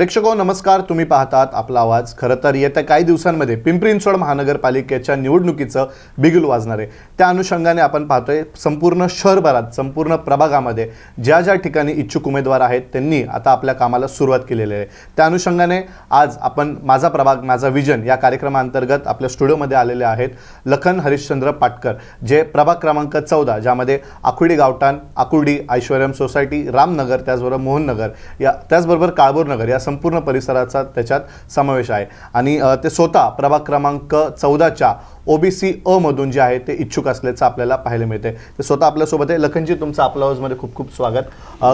प्रेक्षको नमस्कार. तुम्ही पाहतात आपला आवाज. खरं तर येत्या काही दिवसांमध्ये पिंपरी चिंचवड महानगरपालिकेच्या निवडणुकीचं बिगुल वाजणार आहे. त्या अनुषंगाने आपण पाहतोय संपूर्ण शहरभरात संपूर्ण प्रभागामध्ये ज्या ज्या ठिकाणी इच्छुक उमेदवार आहेत त्यांनी आता आपल्या कामाला सुरुवात केलेली आहे. त्या अनुषंगाने आज आपण माझा प्रभाग माझा विजन या कार्यक्रमाअंतर्गत आपल्या स्टुडिओमध्ये आलेले आहेत लखन हरिश्चंद्र पाटकर जे प्रभाग क्रमांक चौदा ज्यामध्ये आकुर्डी गावठाण आकुर्डी ऐश्वर्यम सोसायटी रामनगर त्याचबरोबर मोहननगर या त्याचबरोबर काळभोर नगर या संपूर्ण परिसराचा त्याच्यात समावेश आहे. आणि ते स्वतः प्रभाग क्रमांक चौदाच्या ओबीसी अ मधून जे आहे ते इच्छुक असल्याचं आपल्याला पाहायला मिळते ते स्वतः आपल्यासोबत आहे. लखनजी तुमचं आपल्या हाऊसमध्ये खूप खूप स्वागत.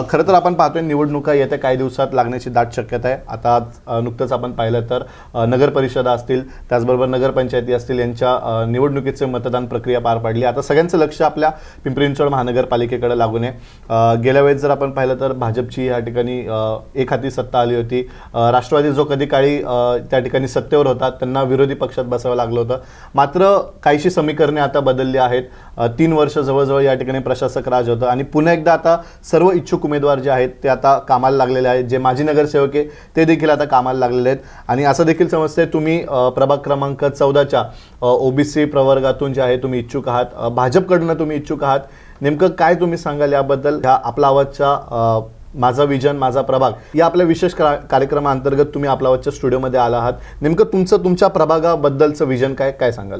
खरं तर आपण पाहतोय निवडणुका येत्या काही दिवसात लागण्याची दाट शक्यता आहे. आता नुकतंच आपण पाहिलं तर अ, नगर परिषदा असतील त्याचबरोबर नगरपंचायती असतील यांच्या निवडणुकीचे मतदान प्रक्रिया पार पाडली. आता सगळ्यांचं लक्ष आपल्या पिंपरी चिंचवड महानगरपालिकेकडे लागून आहे. गेल्या वेळेस जर आपण पाहिलं तर भाजपची या ठिकाणी एक हाती सत्ता आली होती. राष्ट्रवादी जो कधी काळी त्या ठिकाणी सत्तेवर होता त्यांना विरोधी पक्षात बसावं लागलं होतं. मात्र काहीशी समीकरणे आता बदलली आहेत. तीन वर्ष जवळजवळ या ठिकाणी प्रशासक राज होतं. आणि पुन्हा एकदा आता सर्व इच्छुक उमेदवार जे आहेत ते आता कामाला लागलेले आहेत. जे माजी नगरसेवक आहे ते देखील आता कामाला लागलेले आहेत. आणि असं देखील समजते तुम्ही प्रभाग क्रमांक चौदाच्या ओबीसी प्रवर्गातून जे आहे तुम्ही इच्छुक आहात. भाजपकडनं तुम्ही इच्छुक आहात. नेमकं काय तुम्ही सांगाल याबद्दल? ह्या आपला आवाजच्या माझा विजन माझा प्रभाग या आपल्या विशेष का- कार्यक्रमाअंतर्गत तुम्ही आपला आवाजच्या स्टुडिओमध्ये आला आहात. नेमकं तुमचं तुमच्या प्रभागाबद्दलचं विजन काय काय सांगाल?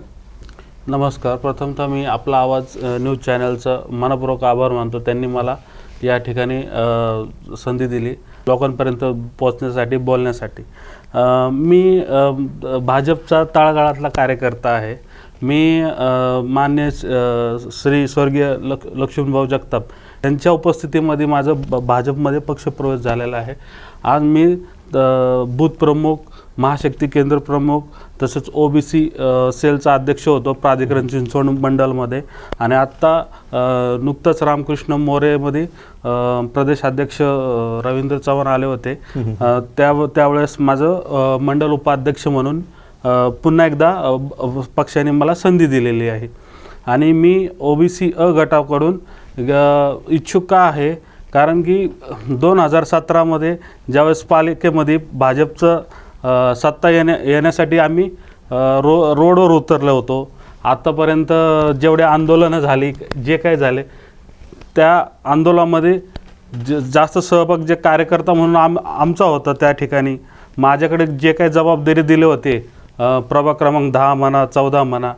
नमस्कार. प्रथमतः मी आपला आवाज न्यूज चॅनलचं मनपूर्वक आभार मानतो. त्यांनी मला या ठिकाणी संधी दिली लोकांपर्यंत पोचण्यासाठी बोलण्यासाठी. मी भाजपचा तळागाळातला कार्यकर्ता आहे. मी मान्य श्री स्वर्गीय लक् लक्ष्मीभाऊ जगताप यांच्या उपस्थितीमध्ये माझं ब- भाजपमध्ये पक्षप्रवेश झालेला आहे. आज मी बूथ प्रमुख महाशक्ती केंद्र प्रमुख तसेच ओबीसी सेलचा अध्यक्ष होतो प्राधिकरण चिंचवड मंडलमध्ये. आणि आत्ता नुकतंच रामकृष्ण मोरेमध्ये प्रदेशाध्यक्ष रवींद्र चव्हाण आले होते. त्या त्यावेळेस माझं मंडल उपाध्यक्ष म्हणून पुन्हा एकदा ब- पक्षाने मला संधी दिलेली आहे. आणि मी ओबीसी अ गटाकडून इच्छुक का आहे कारण की दोन हजार सतरामध्ये ज्यावेळेस पालिकेमध्ये भाजपचं सत्ता येण्या येण्यासाठी आम्ही रो रोडवर उतरलो होतो. आत्तापर्यंत जेवढे आंदोलनं झाली जे काही झाले त्या आंदोलनामध्ये ज जास्त सहभाग जे कार्यकर्ता म्हणून आम आमचा होता त्या ठिकाणी. माझ्याकडे जे काही जबाबदारी दिले होते प्रभाग क्रमांक दहा म्हणा चौदा म्हणा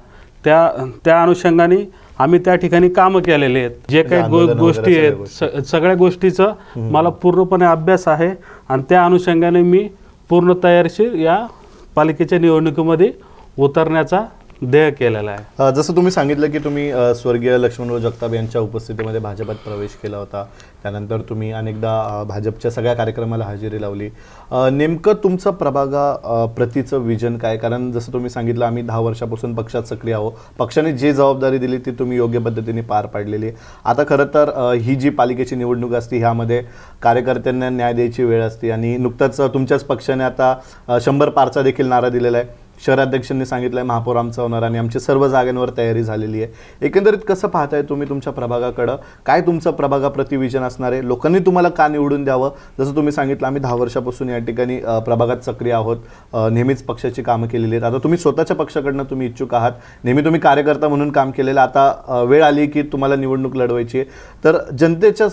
त्या त्या अनुषंगाने आम्ही त्या ठिकाणी कामं केलेले आहेत. जे काही गो गोष्टी आहेत स सगळ्या गोष्टीचं मला पूर्णपणे अभ्यास आहे आणि त्या अनुषंगाने मी पूर्ण तयारीशीर या पालिकेच्या निवडणुकीमध्ये उतरण्याचा ध्येय केलेला आहे. अ, जसं तुम्ही सांगितलं की तुम्ही अ, स्वर्गीय लक्ष्मणराव जगताप यांच्या उपस्थितीमध्ये भाजपात प्रवेश केला होता. त्यानंतर तुम्ही अनेकदा अ, भाजपच्या सगळ्या कार्यक्रमाला हजेरी लावली. अ, नेमकं तुमचं प्रभागा अ, प्रतीचं विजन काय? कारण जसं तुम्ही सांगितलं आम्ही दहा वर्षापासून पक्षात सक्रिय आहोत. पक्षाने जी जबाबदारी दिली ती तुम्ही योग्य पद्धतीने पार पाडलेली आहे. आता खरं तर अ, ही जी पालिकेची निवडणूक असते ह्यामध्ये कार्यकर्त्यांना न्याय द्यायची वेळ असते आणि नुकतंच तुमच्याच पक्षाने आता अ, शंभर पारचा देखील नारा दिलेला आहे. शहराध्यक्षांनी सांगितलंय महापौर आमचा होणार आणि आमची सर्व जागांवर तयारी झालेली आहे. एकंदरीत कसं पाहताय तुम्ही तुमच्या प्रभागाकडं? काय तुमचं प्रभागाप्रती विजन असणार आहे? लोकांनी तुम्हाला का निवडून द्यावं? जसं तुम्ही सांगितलं आम्ही दहा वर्षापासून या ठिकाणी प्रभागात सक्रिय आहोत. नेहमीच पक्षाची कामं केलेली आहेत. आता तुम्ही स्वतःच्या पक्षाकडनं तुम्ही इच्छुक आहात. नेहमी तुम्ही कार्यकर्ता म्हणून काम केलेलं आता वेळ आली की तुम्हाला निवडणूक लढवायची आहे. तर जनतेच्या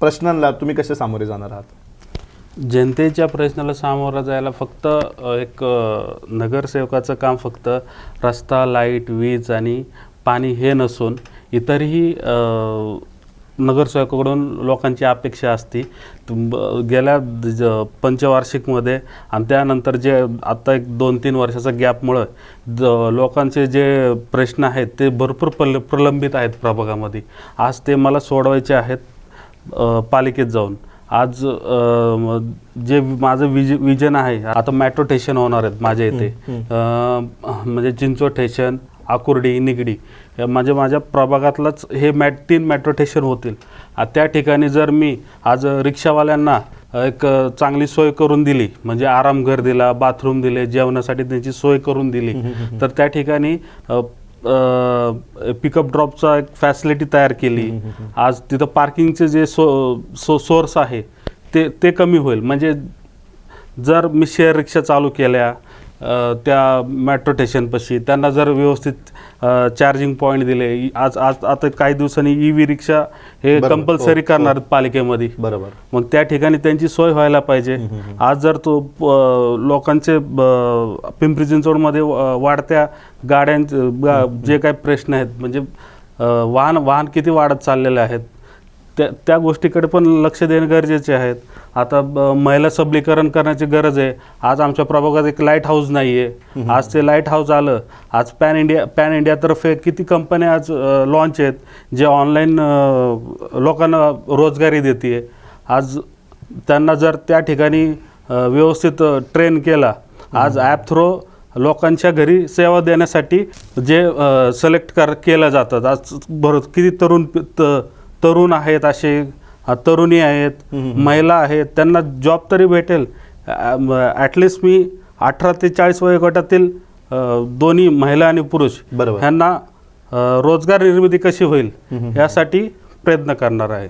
प्रश्नांना तुम्ही कसे सामोरे जाणार आहात? जनतेच्या प्रश्नाला सामोरं जायला फक्त एक नगरसेवकाचं काम फक्त रस्ता लाइट वीज आणि पाणी हे नसून इतरही नगरसेवकाकडून लोकांची अपेक्षा असते. तुम- गेल्या ज- पंचवार्षिकमध्ये आणि त्यानंतर जे आत्ता एक दोन तीन वर्षाचा गॅपमुळं द लोकांचे जे प्रश्न आहेत ते भरपूर प्रल प्रलंबित आहेत प्रभागामध्ये. आज ते मला सोडवायचे आहेत पालिकेत जाऊन. आज जे माझं विज विजन आहे आता मेट्रो स्टेशन होणार आहेत माझ्या इथे. म्हणजे चिंचवड स्टेशन आकुर्डी निगडी या माझ्या माझ्या प्रभागातलंच हे मॅट तीन मेट्रो स्टेशन होतील. त्या ठिकाणी जर मी आज रिक्षावाल्यांना एक चांगली सोय करून दिली म्हणजे आरामघर दिला बाथरूम दिले जेवणासाठी त्यांची सोय करून दिली तर त्या ठिकाणी पिकअप ड्रॉपचा एक फॅसिलिटी तयार केली. आज तिथं पार्किंगचे जे सो सो सोर्स आहे ते ते कमी होईल. म्हणजे जर मी शेअर रिक्षा चालू केल्या त्या मेट्रो स्टेशनपाशी त्यांना जर व्यवस्थित चार्जिंग पॉईंट दिले आज आज आता काही दिवसांनी ई व्ही रिक्षा हे. कंपल्सरी हो, करणार आहेत पालिकेमध्ये. बरोबर. मग त्या ठिकाणी त्यांची सोय व्हायला पाहिजे. आज जर तो लोकांचे पिंपरी चिंचवडमध्ये वाढत्या गाड्यांचे जे काही प्रश्न आहेत म्हणजे वाहन वाहन किती वाढत चाललेले आहेत त्या त्या गोष्टीकडे पण लक्ष देणे गरजेचे आहेत. आता ब- महिला सबलीकरण करण्याची गरज आहे. आज आमच्या प्रभागात एक लाइट हाऊस नाही आहे आज ते लाइट हाऊस आलं. आज पॅन इंडिया पॅन इंडियातर्फे किती कंपन्या आज लॉन्च आहेत जे ऑनलाईन लोकांना रोजगारी देते आज त्यांना जर त्या ठिकाणी व्यवस्थित ट्रेन केला आज ॲप थ्रो लोकांच्या घरी सेवा देण्यासाठी जे सिलेक्ट कर केलं जातात. आज बरोबर किती तरुण तरुण आहेत असे तरुणी आहेत महिला आहेत त्यांना जॉब तरी भेटेल. ॲटलिस्ट मी अठरा ते चाळीस वयोगटातील दोन्ही महिला आणि पुरुष बरोबर. ह्यांना रोजगार निर्मिती कशी होईल यासाठी प्रयत्न करणार आहे.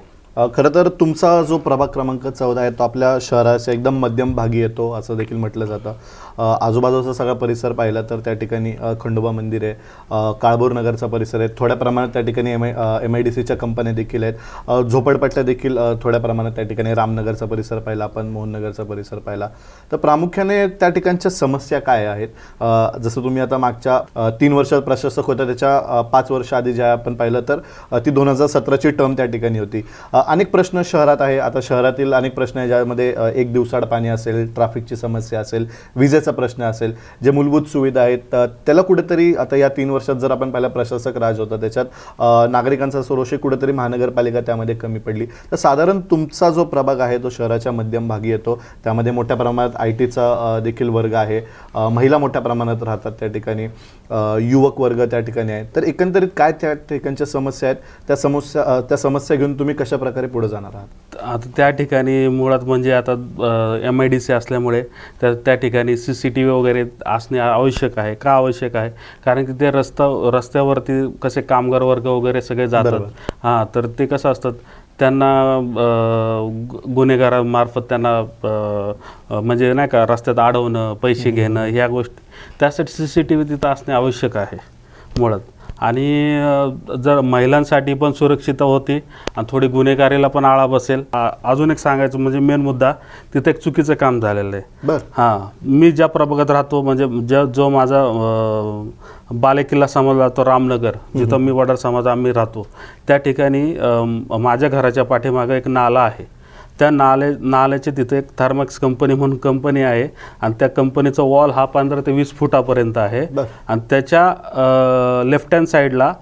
खरं तर तुमचा जो प्रभाग क्रमांक चौदा आहे तो आपल्या शहराच्या एकदम मध्यम भागी येतो असं देखील म्हटलं जातं. आजूबाजूचा सगळा परिसर पाहिला तर त्या ठिकाणी खंडोबा मंदिर आहे काळभोर नगरचा परिसर आहे. थोड्या प्रमाणात त्या ठिकाणी M I M I D सीच्या कंपन्या देखील आहेत. झोपडपट्ट्या देखील थोड्या प्रमाणात त्या ठिकाणी रामनगरचा परिसर पाहिला आपण मोहननगरचा परिसर पाहिला. तर प्रामुख्याने त्या ठिकाणच्या समस्या काय आहेत? जसं तुम्ही आता मागच्या तीन वर्षात प्रशासक होता त्याच्या पाच वर्ष आधी ज्या आपण पाहिलं तर ती दोन हजार सतराची टर्म त्या ठिकाणी होती. अनेक प्रश्न शहरात आहे. आता शहरातील अनेक प्रश्न आहे ज्यामध्ये एक दिवसाड पाणी असेल ट्रॅफिकची समस्या असेल विजे विजेचा प्रश्न असेल. जे मूलभूत सुविधा आहेत त्याला कुठेतरी आता या तीन वर्षात जर आपण पहिला प्रशासक राज होता त्याच्यात नागरिकांचा सरोशे कुठेतरी महानगरपालिका त्यामध्ये कमी पडली. तर साधारण तुमचा जो प्रभाग आहे तो शहराच्या मध्यम भागी येतो. त्यामध्ये मोठ्या प्रमाणात आय टीचा देखील वर्ग आहे. महिला मोठ्या प्रमाणात राहतात त्या ठिकाणी. युवक वर्ग त्या ठिकाणी आहे. तर एकंदरीत काय त्या ठिकाणच्या समस्या आहेत? त्या समस्या त्या समस्या घेऊन तुम्ही कशा प्रकारे पुढे जाणार आहात? आता त्या ठिकाणी मुळात म्हणजे आता एम आय डी सी असल्यामुळे त्या त्या ठिकाणी सी सी टी व्ही वगैरे असणे आवश्यक आहे का आवश्यक आहे? कारण की ते रस्ता रस्त्यावरती कसे कामगार वर्ग वगैरे सगळे जातात. हां तर ते कसं असतात? त्यांना गुन्हेगारामार्फत त्यांना म्हणजे नाही का रस्त्यात अडवणं पैसे घेणं ह्या गोष्टी. त्यासाठी सी सी टी व्ही तिथं असणे आवश्यक आहे मुळात. आणि जर महिलांसाठी पण सुरक्षितता होती आणि थोडी गुन्हेगारीला पण आळा बसेल. अजून एक सांगायचं म्हणजे मेन मुद्दा तिथे एक चुकीचं काम झालेलं आहे. बर. हां मी ज्या प्रभागात राहतो म्हणजे ज्या जो माझा बालेकिल्ला समाज राहतो रामनगर जिथं मी वडार समाज आम्ही राहतो त्या ठिकाणी माझ्या घराच्या पाठीमागं एक नाला आहे. त्या नाले नाल्याचे तिथे एक थर्मॅक्स कंपनी म्हणून कंपनी आहे. आणि त्या कंपनीचा वॉल हा पंधरा ते वीस फुटापर्यंत आहे. आणि त्याच्या लेफ्ट हँड साईडला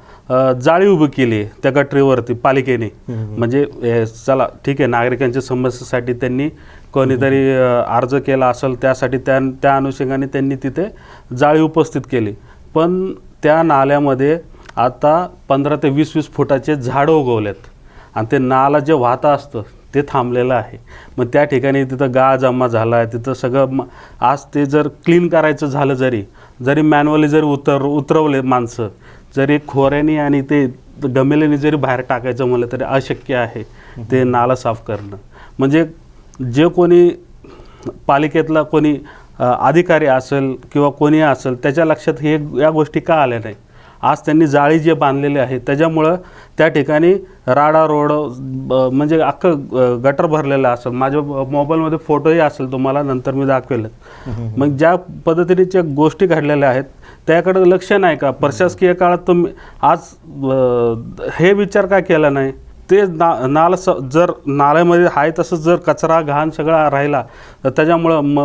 जाळी उभी केली त्या गटरीवरती पालिकेने. म्हणजे चला ठीक आहे नागरिकांच्या समस्येसाठी त्यांनी कोणीतरी अर्ज केला असेल त्यासाठी त्या त्या अनुषंगाने त्यांनी तिथे जाळी उपस्थित केली. पण त्या नाल्यामध्ये आता पंधरा ते वीस वीस फुटाचे झाडं उगवलेत. आणि ते नाला जे वाहतं असतं ते थांबलेलं आहे. मग त्या ठिकाणी तिथं गाळ जमा झाला आहे तिथं सगळं म- आज ते जर क्लीन करायचं झालं जरी जरी मॅन्युअली जरी उतर उतरवले माणसं जरी खोऱ्याने आणि ते गमेल्याने जरी बाहेर टाकायचं म्हणलं तरी अशक्य आहे ते नाला साफ करणं. म्हणजे जे कोणी पालिकेतला कोणी अधिकारी असेल किंवा कोणी असेल त्याच्या लक्षात हे या गोष्टी का आल्या नाही आज त्यांनी जाळी जे बांधलेली आहे त्याच्यामुळं त्या ठिकाणी राडा रोड ब- म्हणजे अख्खं गटर भरलेलं असेल. माझ्या मोबाईलमध्ये फोटोही असेल तुम्हाला नंतर मी दाखवेल मग ज्या पद्धतीच्या गोष्टी घडलेल्या आहेत त्याकडे लक्ष नाही का? प्रशासकीय काळात तुम्ही आज हे विचार का केला नाही? ते ना नाला स जर नाल्यामध्ये आहे तसं जर कचरा घाण सगळा राहिला तर त्याच्यामुळं म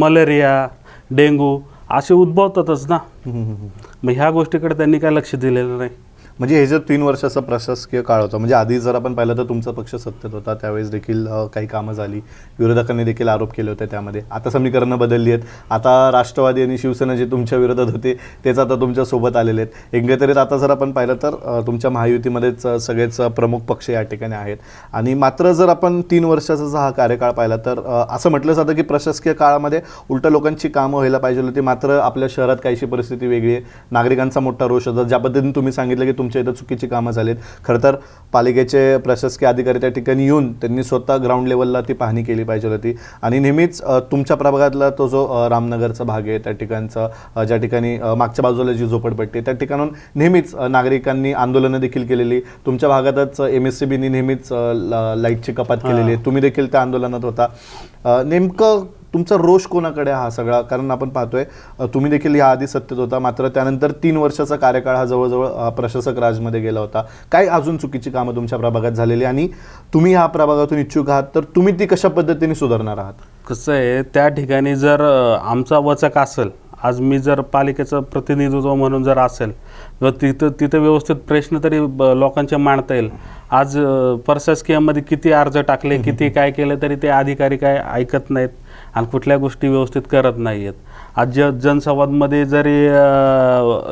मलेरिया डेंगू असे उद्भवतातच ना. मग ह्या गोष्टीकडे त्यांनी काय लक्ष दिलेलं नाही. म्हणजे हे जे तीन वर्षाचा प्रशासकीय काळ होता म्हणजे आधी जर आपण पाहिलं तर तुमचा पक्ष सत्तेत होता त्यावेळेस देखील काही कामं झाली. विरोधकांनी देखील आरोप केले होते त्यामध्ये. आता समीकरणं बदलली आहेत. आता राष्ट्रवादी आणि शिवसेना जे तुमच्या विरोधात होते तेच आता तुमच्यासोबत आलेले आहेत. एकंदरीत आता जर आपण पाहिलं तर तुमच्या महायुतीमध्येच सगळेच प्रमुख पक्ष या ठिकाणी आहेत. आणि मात्र जर आपण तीन वर्षाचा जर हा कार्यकाळ पाहिला तर असं म्हटलं जातं की प्रशासकीय काळामध्ये उलटं लोकांची कामं व्हायला पाहिजे होती. मात्र आपल्या शहरात काहीशी परिस्थिती वेगळी आहे. नागरिकांचा मोठा रोष होता. ज्या पद्धतीने तुम्ही सांगितलं की तुम तुमच्या इथं चुकीची कामं झालीत. खरं तर पालिकेचे प्रशासकीय अधिकारी त्या ठिकाणी येऊन त्यांनी स्वतः ग्राउंड लेवलला ती पाहणी केली पाहिजे होती. आणि नेहमीच तुमच्या प्रभागातला तो जो रामनगरचा भाग आहे त्या ठिकाणचा ज्या ठिकाणी मागच्या बाजूला जी झोपडपट्टी आहे, त्या ठिकाणून नेहमीच नागरिकांनी आंदोलनं देखील केलेली. तुमच्या भागातच एम एस सी बीनी नेहमीच लाईटची कपात केलेली आहे. तुम्ही देखील त्या आंदोलनात होता. नेमकं तुमचा रोष कोणाकडे हा सगळा? कारण आपण पाहतोय तुम्ही देखील याआधी सत्तेत होता मात्र त्यानंतर तीन वर्षाचा कार्यकाळ हा जवळजवळ प्रशासक राजमध्ये गेला होता. काय अजून चुकीची कामं तुमच्या प्रभागात झालेली आणि तुम्ही ह्या प्रभागातून इच्छुक आहात तर तुम्ही ती कशा पद्धतीने सुधारणार आहात? कसं आहे त्या ठिकाणी जर आमचा वचक असेल आज मी जर पालिकेचं प्रतिनिधित्व म्हणून जर असेल किंवा तिथं तिथं व्यवस्थित प्रश्न तरी ब- लोकांचे मांडता येईल. आज प्रशासकीयमध्ये किती अर्ज टाकले किती काय केलं तरी ते अधिकारी काय ऐकत नाहीत. आणि कुठल्या गोष्टी व्यवस्थित करत नाही आहेत आज ज जनसंवादमध्ये जरी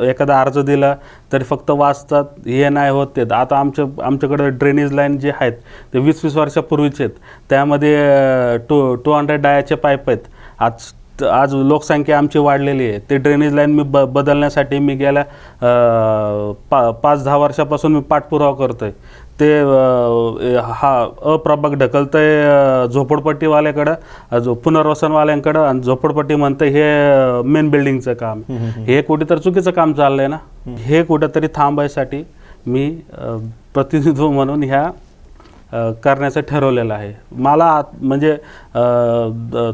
एखादा अर्ज दिला तरी फक्त वाचतात हे नाही होत ते. आता आमच्या आमच्याकडे ड्रेनेज लाईन जे आहेत ते वीस वीस वर्षापूर्वीचे आहेत. त्यामध्ये टू टू हंड्रेड डायाचे पाईप आहेत. आज आज लोकसंख्या आमची वाढलेली आहे. ते ड्रेनेज लाईन मी ब बदलण्यासाठी मी गेल्या पा पाच दहा वर्षापासून मी पाठपुरावा करतो आहे ते हा अप्रभाग ढकलतंय झोपडपट्टीवाल्याकडं जो पुनर्वसनवाल्यांकडं आणि झोपडपट्टी म्हणतं हे मेन बिल्डिंगचं काम. हे कुठेतरी चुकीचं काम चाललंय ना? हे कुठेतरी थांबायसाठी मी प्रतिनिधित्व म्हणून ह्या करण्याचं ठरवलेलं आहे. मला म्हणजे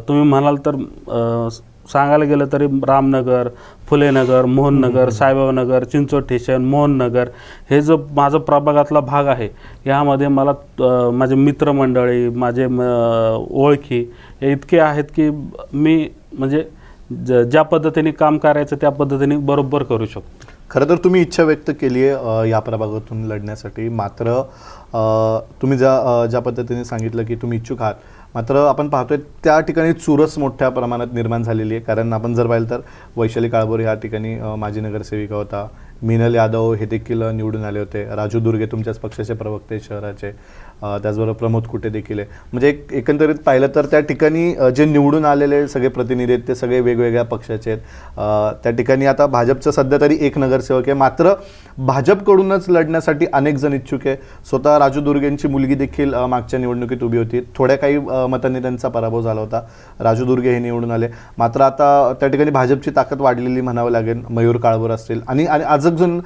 तुम्ही म्हणाल तर सांगायला गेलं तरी रामनगर फुलेनगर मोहननगर साईबाबानगर चिंचोड स्टेशन मोहननगर हे जो माझा प्रभागातला भाग आहे यामध्ये मला माझे मित्रमंडळी माझे ओळखी हे इतके आहेत की मी म्हणजे ज ज्या पद्धतीने काम करायचं त्या पद्धतीने बरोबर करू शकतो. खरं तर तुम्ही इच्छा व्यक्त केली आहे या प्रभागातून लढण्यासाठी. मात्र तुम्ही ज्या ज्या पद्धतीने सांगितलं की तुम्ही इच्छुक आहात मात्र आपण पाहतोय त्या ठिकाणी चुरस मोठ्या प्रमाणात निर्माण झालेली आहे. कारण आपण जर पाहिलं तर वैशाली काळभोर ह्या ठिकाणी माजी नगरसेविका होता. मिनल यादव हे देखील निवडून आले होते. राजू दुर्गे तुमच्याच पक्षाचे प्रवक्ते शहराचे. त्याचबरोबर प्रमोद कुटे देखील आहे. म्हणजे एक एकंदरीत पाहिलं तर त्या ठिकाणी जे निवडून आलेले सगळे प्रतिनिधी आहेत ते सगळे वेगवेगळ्या पक्षाचे आहेत. त्या ठिकाणी आता भाजपचं सध्या तरी एक नगरसेवक आहे. मात्र भाजपकडूनच लढण्यासाठी अनेक जण इच्छुक आहे. स्वतः राजू दुर्गेंची मुलगी देखील मागच्या निवडणुकीत उभी होती. थोड्या काही मतांनी त्यांचा पराभव झाला होता. राजू दुर्गे हे निवडून आले. मात्र आता त्या ठिकाणी भाजपची ताकद वाढलेली म्हणावं लागेल. मयूर काळभोर असतील. आणि आणि अजून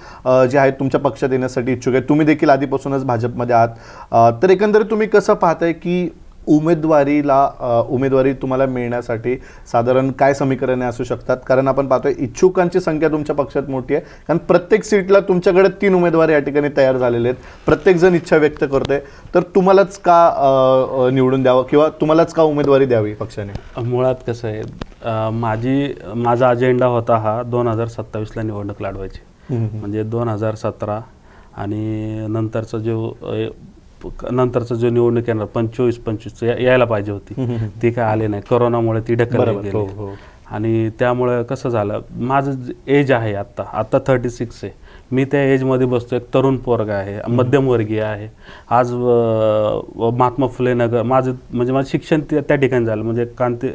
जे आहेत तुमच्या पक्षात येण्यासाठी इच्छुक आहेत. तुम्ही देखील आधीपासूनच भाजपमध्ये आहात. तर एकंदरीत तुम्ही कसं पाहताय की उमेदवारीला उमेदवारी तुम्हाला मिळण्यासाठी साधारण काय समीकरणे असू शकतात? कारण आपण पाहतोय इच्छुकांची संख्या तुमच्या पक्षात मोठी आहे. कारण प्रत्येक सीटला तुमच्याकडे तीन उमेदवार या ठिकाणी तयार झालेले आहेत. प्रत्येक जण इच्छा व्यक्त करतोय. तर तुम्हालाच का निवडून द्यावं किंवा तुम्हालाच का उमेदवारी द्यावी पक्षाने? मुळात कसं आहे माझी माझा अजेंडा होता हा दोन हजार सत्तावीसला निवडणूक लढवायची. म्हणजे दोन हजार सतरा आणि नंतरचा जो नंतरचा जो निवडणूक येणार पंचवीस पंचवीस यायला पाहिजे होती. ती काय आली नाही. कोरोनामुळे ती ढकलली गेली. हो, हो. आणि त्यामुळे कसं झालं माझं एज आहे आत्ता आत्ता थर्टी सिक्स आहे. मी त्या एजमध्ये बसतो एक तरुण पोरगा आहे मध्यमवर्गीय आहे. आज महात्मा फुले नगर माझं म्हणजे माझं शिक्षण त्या ठिकाणी झालं. म्हणजे कांती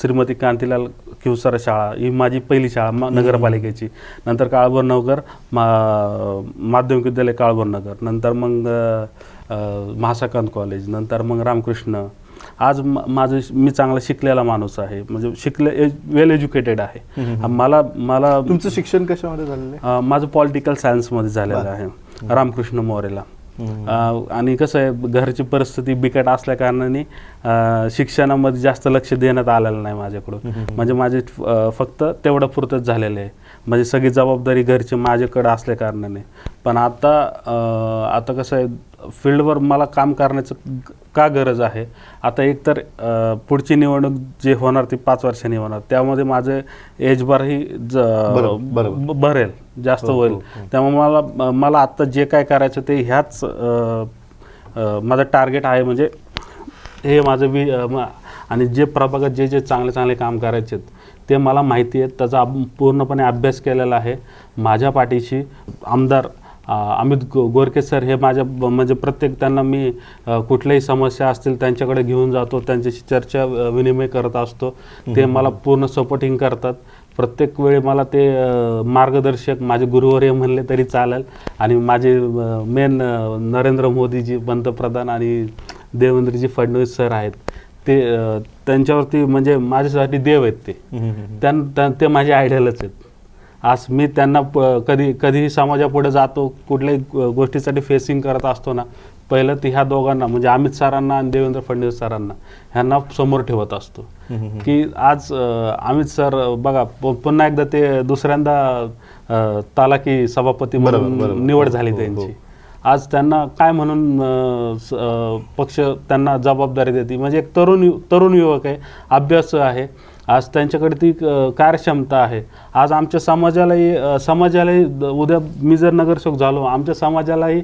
श्रीमती कांतीलाल किवसार शाळा ही माझी पहिली शाळा मा- नगरपालिकेची. नंतर काळभोर नगर मा माध्यमिक विद्यालय काळभोर नगर नंतर मग महासाकांत कॉलेज. नंतर मग रामकृष्ण. आज माझं मी चांगला शिकलेला माणूस आहे. म्हणजे शिकले वेल एज्युकेटेड आहे. मला मला तुमचं शिक्षण कशामध्ये झालेलं माझं पॉलिटिकल सायन्समध्ये झालेलं आहे. रामकृष्ण मोरेला. आणि कसं आहे घरची परिस्थिती बिकट असल्या कारणाने शिक्षणामध्ये जास्त लक्ष देण्यात आलेलं नाही माझ्याकडून. म्हणजे माझे फक्त तेवढं पुरतच झालेलं आहे. म्हणजे सगळी जबाबदारी घरची माझ्याकडे असल्या कारणाने. पण आता आता कसं आहे फील्डवर मला काम करण्याचं का गरज आहे? आता एकतर पुढची निवडणूक जे होणार ती पाच वर्षांनी होणार. त्यामध्ये माझं एज बारही ज भरेल जास्त होईल. त्यामुळे मला मला आत्ता जे काय करायचं ते ह्याच माझं टार्गेट आहे म्हणजे हे माझं वि आणि जे प्रभागात जे जे चांगले चांगले काम करायचे आहेत, ते मला माहिती आहे त्याचा पूर्णपणे अभ्यास केलेला आहे. माझ्या पाठीशी आमदार अमित गो गोरके सर हे माझ्या म्हणजे प्रत्येक त्यांना मी कुठल्याही समस्या असतील त्यांच्याकडे घेऊन जातो. त्यांच्याशी चर्चा विनिमय करत असतो. ते मला पूर्ण सपोर्टिंग करतात. प्रत्येक वेळी मला ते मार्गदर्शक माझे गुरुवर्य म्हणले तरी चालेल. आणि माझे मेन नरेंद्र मोदीजी पंतप्रधान आणि देवेंद्रजी फडणवीस सर आहेत. ते त्यांच्यावरती म्हणजे माझ्यासाठी देव आहेत ते. त्यां ते माझे आयडियलच आहेत. आज मी त्यांना प- कधी कधीही समाजापुढे जातो कुठल्याही गोष्टीसाठी फेसिंग करत असतो ना पहिलं ते ह्या दोघांना म्हणजे अमित सरांना आणि देवेंद्र फडणवीस सरांना ह्यांना समोर ठेवत असतो. की आज अमित सर बघा पुन्हा एकदा ते दुसऱ्यांदा तालाकी सभापती म्हणून. निवड हो, झाली हो, हो. त्यांची. आज त्यांना काय म्हणून पक्ष त्यांना जबाबदारी देते? म्हणजे एक तरुण यु- तरुण युवक आहे अभ्यास आहे. आज त्यांच्याकडे ती कार्यक्षमता आहे. आज आमच्या समाजालाही समाजालाही उद्या मी जर नगरसेवक झालो आमच्या समाजालाही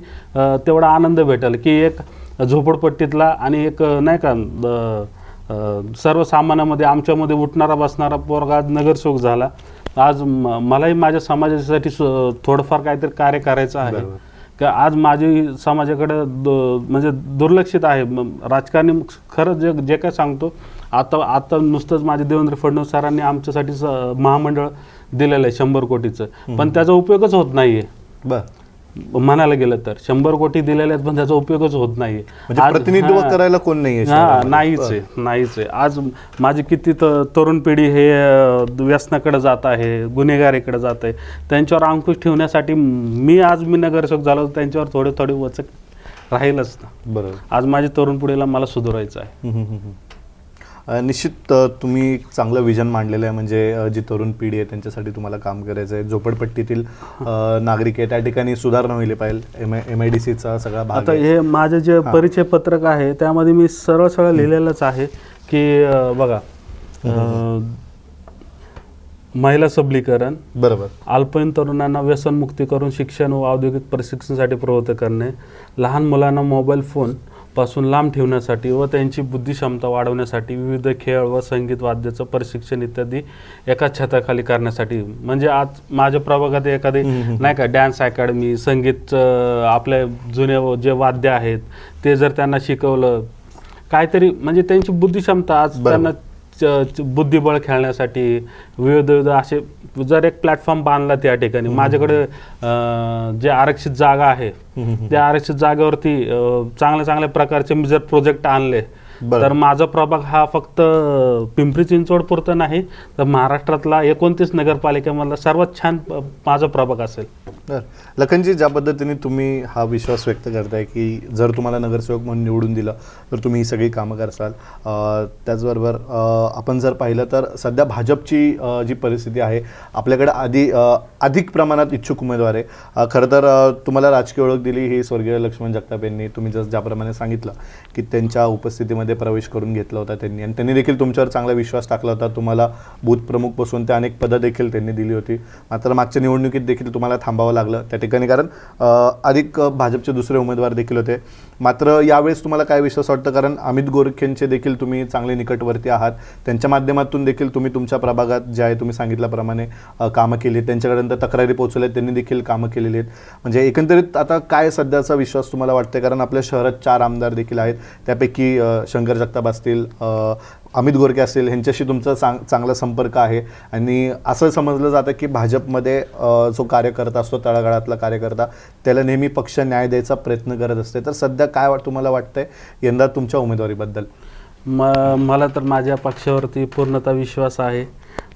तेवढा आनंद भेटेल की एक झोपडपट्टीतला आणि एक नाही का सर्वसामान्यामध्ये आमच्यामध्ये उठणारा बसणारा पोरगा आज नगरसेवक झाला. आज मलाही माझ्या समाजासाठी थोडंफार काहीतरी कार्य करायचं आहे. का आज माझी समाजाकडे दु- म्हणजे दुर्लक्षित आहे. राजकारणी खरं जे जे काय सांगतो आता आता नुसतंच माझे देवेंद्र फडणवीस सरांनी आमच्यासाठी स- महामंडळ दिलेलं आहे शंभर कोटीचं. पण त्याचा उपयोगच होत नाहीये. बर. म्हणायला गेलं तर शंभर कोटी दिलेले आहेत पण त्याचा उपयोगच होत नाहीये म्हणजे प्रतिनिधित्व. करायला कोण हा शहरामध्ये. नाहीच. आहे नाहीच आहे आज माझी किती तरुण पिढी हे व्यसनाकडे जात आहे गुन्हेगारीकडे जात आहे त्यांच्यावर अंकुश ठेवण्यासाठी मी आज मी नगरसेवक झालो त्यांच्यावर थोडे थोडे वचक राहीलच ना बरोबर आज माझी तरुण पिढीला मला सुधारायचं आहे निश्चित तुम्ही एक चांगलं विजन मांडलेलं आहे. म्हणजे जी तरुण पिढी आहे त्यांच्यासाठी तुम्हाला काम करायचं आहे झोपडपट्टीतील नागरिक आहे. त्या ठिकाणी सुधारणा व्हायला पाहिजे. एम एम आय डी सीचा सगळा भाग आता. हे माझे जे परिचय पत्रक आहे त्यामध्ये मी सरळ सरळ लिहिलेलंच आहे की बघा महिला सबलीकरण बरोबर. अल्पवयीन तरुणांना व्यसनमुक्ती करून शिक्षण व औद्योगिक प्रशिक्षणासाठी प्रवृत्त करणे लहान मुलांना मोबाईल फोन पासून लांब ठेवण्यासाठी व त्यांची बुद्धिक्षमता वाढवण्यासाठी विविध खेळ व संगीत वाद्याचं प्रशिक्षण इत्यादी एका छताखाली करण्यासाठी म्हणजे आज माझ्या प्रभागात एखादी नाही का डॅन्स अकॅडमी संगीत आपले जुने जे वाद्य आहेत ते जर त्यांना शिकवलं काहीतरी म्हणजे त्यांची बुद्धिक्षमता आज. त्यांना बुद्धिबळ खेळण्यासाठी विविध विविध असे जर एक प्लॅटफॉर्म बांधला त्या ठिकाणी माझ्याकडे जे आरक्षित जागा आहे त्या आरक्षित जागेवरती चांगल्या चांगल्या प्रकारचे मी जर प्रोजेक्ट आणले. तर माझा प्रभाग हा फक्त पिंपरी चिंचवड पुरता नाही तर महाराष्ट्रातला एकोणतीस नगरपालिकेमधला सर्वात छान माझा प्रभाग असेल. बरं. लखनजी ज्या पद्धतीने तुम्ही हा विश्वास व्यक्त करताय की जर तुम्हाला नगरसेवक म्हणून निवडून दिलं तर तुम्ही ही सगळी कामं करसाल. त्याचबरोबर आपण जर पाहिलं तर सध्या भाजपची जी परिस्थिती आहे आपल्याकडे आधी अधिक प्रमाणात इच्छुक उमेदवार आहे. खरं तर तुम्हाला राजकीय ओळख दिली ही स्वर्गीय लक्ष्मण जगताप यांनी. तुम्ही जसं ज्याप्रमाणे सांगितलं की त्यांच्या उपस्थितीमध्ये प्रवेश करून घेतला होता त्यांनी. आणि त्यांनी देखील तुमच्यावर चांगला विश्वास टाकला होता. तुम्हाला बूथ प्रमुख बसून ते अनेक पदं देखील त्यांनी दिली होती. मात्र मागच्या निवडणुकीत देखील तुम्हाला थांबावं लागलं त्या ठिकाणी. कारण अधिक भाजपचे दुसरे उमेदवार देखील होते. मात्र यावेळेस तुम्हाला काय विश्वास वाटतं? कारण अमित गोरखेंचे देखील तुम्ही चांगले निकटवर्ती आहात. त्यांच्या माध्यमातून देखील तुम्ही तुमच्या प्रभागात जे आहे तुम्ही सांगितल्याप्रमाणे कामं केली आहेत. त्यांच्यापर्यंत तक्रारी पोहोचवल्या आहेत, त्यांनी देखील कामं केलेली आहेत. म्हणजे एकंदरीत आता काय सध्याचा विश्वास तुम्हाला वाटतं कारण आपल्या शहरात चार आमदार देखील आहेत. त्यापैकी शंकर जगताप असतील अमित गोरके असतील ह्यांच्याशी तुमचा चांग चांगला संपर्क आहे. आणि असं समजलं जातं की भाजपमध्ये जो कार्यकर्ता असतो तळागाळातला कार्यकर्ता त्याला नेहमी पक्ष न्याय द्यायचा प्रयत्न करत असते. तर सध्या काय वाट तुम्हाला वाटतंय? यंदा तुमच्या उमेदवारीबद्दल. म मला तर माझ्या पक्षावरती पूर्णतः विश्वास आहे.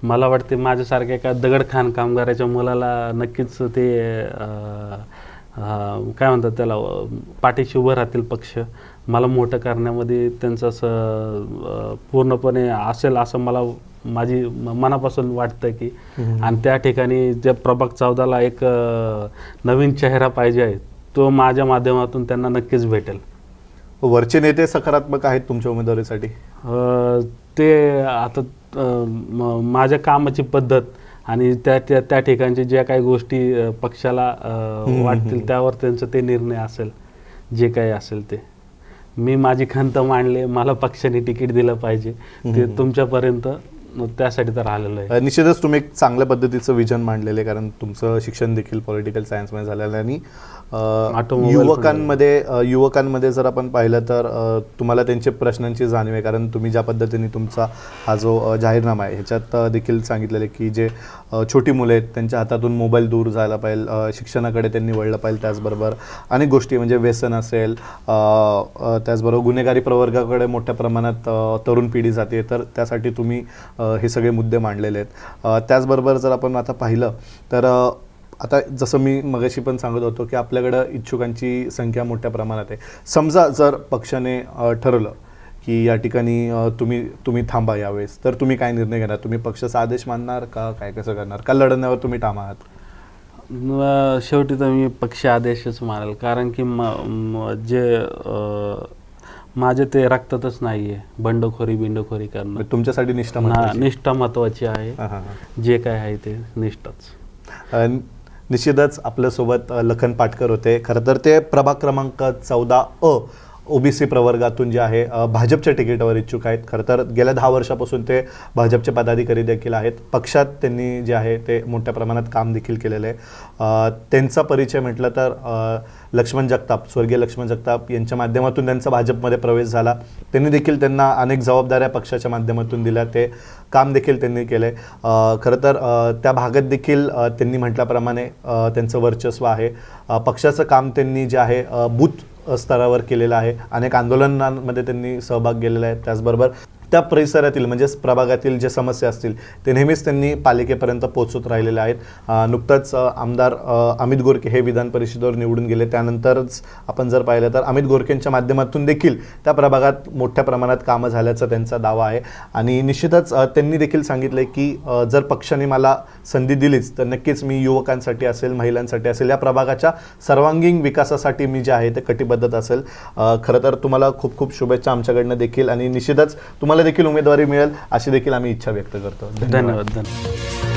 मला वाटते माझ्यासारख्या एका दगडखान कामगाराच्या मुलाला नक्कीच ते काय म्हणतात त्याला पाठीशी उभं राहतील पक्ष. मला मोठं करण्यामध्ये त्यांचं असं पूर्णपणे असेल असं मला माझी मनापासून वाटतं की. आणि त्या ठिकाणी जे प्रभाग चौदाला एक नवीन चेहरा पाहिजे आहे तो माझ्या माध्यमातून त्यांना नक्कीच भेटेल. वरचे नेते सकारात्मक आहेत तुमच्या उमेदवारीसाठी? ते आता माझ्या कामाची पद्धत आणि त्या त्या त्या ठिकाणच्या ज्या काही गोष्टी पक्षाला वाटतील त्यावर त्यांचं ते निर्णय असेल जे काही असेल ते. मी माझी खंत मांडले मला पक्षाने तिकीट दिलं पाहिजे. ते तुमच्यापर्यंत त्यासाठी तर आलेलो आहे. निश्चितच तुम्ही एक चांगल्या पद्धतीचं विजन मांडलेलं आहे कारण तुमचं शिक्षण देखील पॉलिटिकल सायन्समध्ये झालेलं आहे आणि युवकांमध्ये युवकांमध्ये जर आपण पाहिलं तर तुम्हाला त्यांच्या प्रश्नांची जाणीव आहे. कारण तुम्ही ज्या पद्धतीने तुमचा हा जो जाहीरनामा आहे ह्याच्यात देखील सांगितलेलं आहे की जे छोटी मुले आहेत त्यांच्या हातातून मोबाईल दूर जायला पाहिजे शिक्षणाकडे त्यांनी वळलं पाहिजे त्याचबरोबर अनेक गोष्टी म्हणजे व्यसन असेल त्याचबरोबर गुन्हेगारी प्रवर्गाकडे मोठ्या प्रमाणात तरुण पिढी जाते. तर त्यासाठी तुम्ही हे सगळे मुद्दे मांडलेले आहेत. त्याचबरोबर जर आपण आता पाहिलं तर आता जसं मी मगाशी पण सांगत होतो की आपल्याकडं इच्छुकांची संख्या मोठ्या प्रमाणात आहे. समजा जर पक्षाने ठरवलं की या ठिकाणी तुम्ही तुम्ही थांबा यावेळेस तर तुम्ही काय निर्णय घेणार? तुम्ही पक्षाचा आदेश मानणार का काय कसं करणार? का लढण्यावर तुम्ही ठाम आहात? शेवटी तर मी पक्ष आदेशच मानेल कारण की म जे माझे ते रक्तातच नाही आहे बंडखोरी बिंडखोरी करणं. म्हणजे तुमच्यासाठी निष्ठा. निष्ठा महत्वाची आहे. जे काय आहे ते निष्ठाच. निश्चितच आपल्यासोबत लखन पाटकर होते. खरं तर ते प्रभाग क्रमांक चौदा अ ओबीसी प्रवर्गातून जे आहे भाजपच्या तिकीटावर इच्छुक आहेत. खरं तर गेल्या दहा वर्षापासून ते भाजपचे पदाधिकारी देखील आहेत. पक्षात त्यांनी जे आहे ते मोठ्या प्रमाणात काम देखील केलेलं आहे. त्यांचा परिचय म्हटलं तर लक्ष्मण जगताप स्वर्गीय लक्ष्मण जगताप यांच्या माध्यमातून त्यांचा भाजपमध्ये प्रवेश झाला. त्यांनी देखील त्यांना अनेक जबाबदाऱ्या पक्षाच्या माध्यमातून दिल्या. ते काम देखील त्यांनी केलं आहे खरं तर त्या भागात देखील त्यांनी म्हटल्याप्रमाणे त्यांचं वर्चस्व आहे. पक्षाचं काम त्यांनी जे आहे बूथ स्तरावर केलेलं आहे. अनेक आंदोलनांमध्ये त्यांनी सहभाग घेतलेला आहे. त्याचबरोबर त्या परिसरातील म्हणजेच प्रभागातील जे समस्या असतील ते नेहमीच त्यांनी पालिकेपर्यंत पोहोचत राहिलेले आहेत. नुकताच नुकतंच आमदार अमित गोरके हे विधान परिषदेवर निवडून गेले. त्यानंतरच आपण जर पाहिलं तर अमित गोरकेंच्या माध्यमातून देखील त्या प्रभागात मोठ्या प्रमाणात कामं झाल्याचा त्यांचा दावा आहे. आणि निश्चितच त्यांनी देखील सांगितलं की जर पक्षाने मला संधी दिलीच तर नक्कीच मी युवकांसाठी असेल महिलांसाठी असेल या प्रभागाच्या सर्वांगीण विकासासाठी मी जे आहे ते कटिबद्ध असेल. खरं तर तुम्हाला खूप खूप शुभेच्छा आमच्याकडनं देखील. आणि निश्चितच तुम्हाला तुम्हाला देखील उमेदवारी मिळेल अशी देखील आम्ही इच्छा व्यक्त करतो. धन्यवाद. धन्यवाद